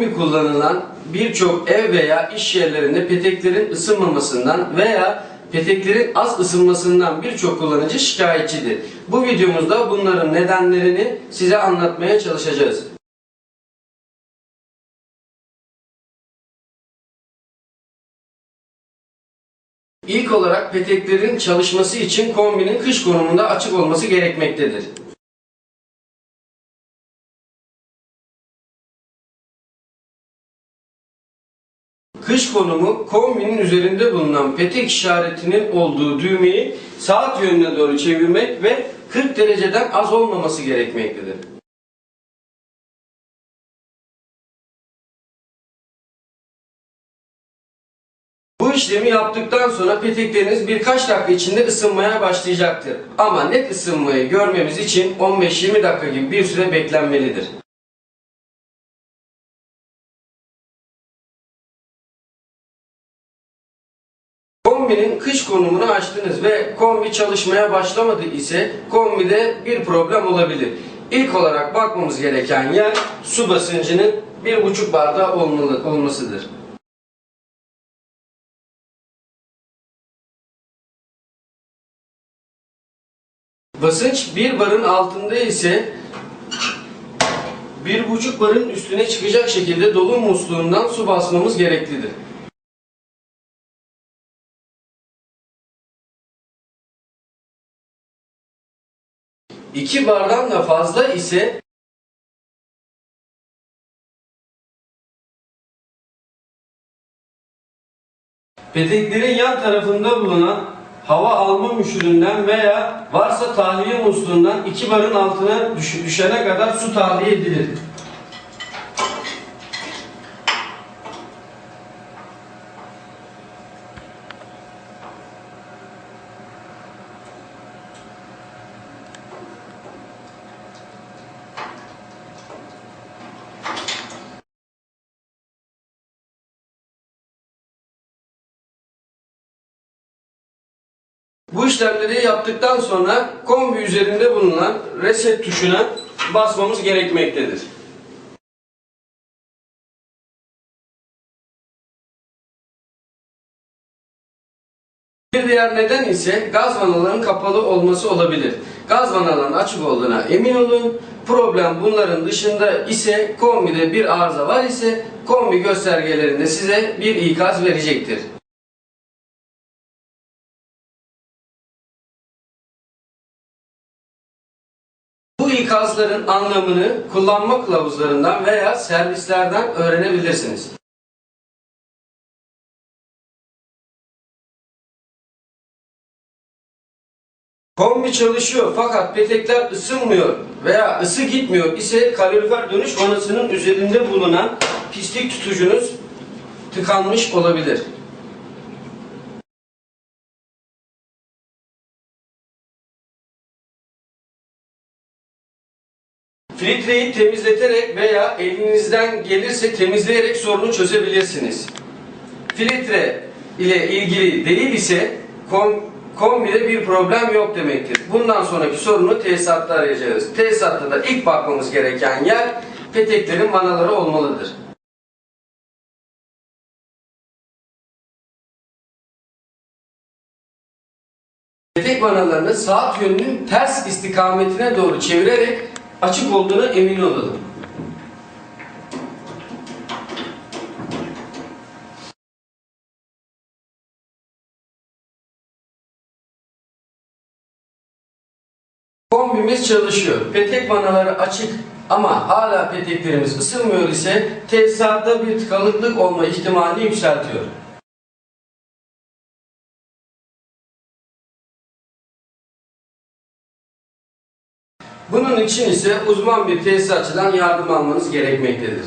kombi kullanılan birçok ev veya iş yerlerinde peteklerin ısınmamasından veya peteklerin az ısınmasından birçok kullanıcı şikayetçidir. Bu videomuzda bunların nedenlerini size anlatmaya çalışacağız. İlk olarak peteklerin çalışması için kombinin kış konumunda açık olması gerekmektedir. Kış konumu kombinin üzerinde bulunan petek işaretinin olduğu düğmeyi saat yönüne doğru çevirmek ve 40 dereceden az olmaması gerekmektedir. Bu işlemi yaptıktan sonra petekleriniz birkaç dakika içinde ısınmaya başlayacaktır. Ama net ısınmayı görmemiz için 15-20 dakika gibi bir süre beklenmelidir. Kombinin kış konumunu açtınız ve kombi çalışmaya başlamadı ise kombide bir problem olabilir. İlk olarak bakmamız gereken yer su basıncının 1,5 bardağı olmalı, olmasıdır. Basınç 1 barın altında ise 1,5 barın üstüne çıkacak şekilde dolum musluğundan su basmamız gereklidir. 2 bardan da fazla ise peteklerin yan tarafında bulunan hava alma müşüründen veya varsa tahliye musluğundan 2 barın altına düş- düşene kadar su tahliye edilir. Bu işlemleri yaptıktan sonra kombi üzerinde bulunan reset tuşuna basmamız gerekmektedir. Bir diğer neden ise gaz vanaların kapalı olması olabilir. Gaz vanaların açık olduğuna emin olun. Problem bunların dışında ise kombide bir arıza var ise kombi göstergelerinde size bir ikaz verecektir. Bu ikazların anlamını kullanma kılavuzlarından veya servislerden öğrenebilirsiniz. Kombi çalışıyor fakat petekler ısınmıyor veya ısı gitmiyor ise kalorifer dönüş vanasının üzerinde bulunan pislik tutucunuz tıkanmış olabilir. Filtreyi temizleterek veya elinizden gelirse temizleyerek sorunu çözebilirsiniz. Filtre ile ilgili değil ise kom, kombide bir problem yok demektir. Bundan sonraki sorunu tesisatta arayacağız. Tesisatta da ilk bakmamız gereken yer peteklerin vanaları olmalıdır. Petek vanalarını saat yönünün ters istikametine doğru çevirerek açık olduğuna emin olalım. Kombimiz çalışıyor. Petek vanaları açık ama hala peteklerimiz ısınmıyor ise tesisatta bir tıkanıklık olma ihtimalini yükseltiyor. Bunun için ise uzman bir tesisatçıdan yardım almanız gerekmektedir.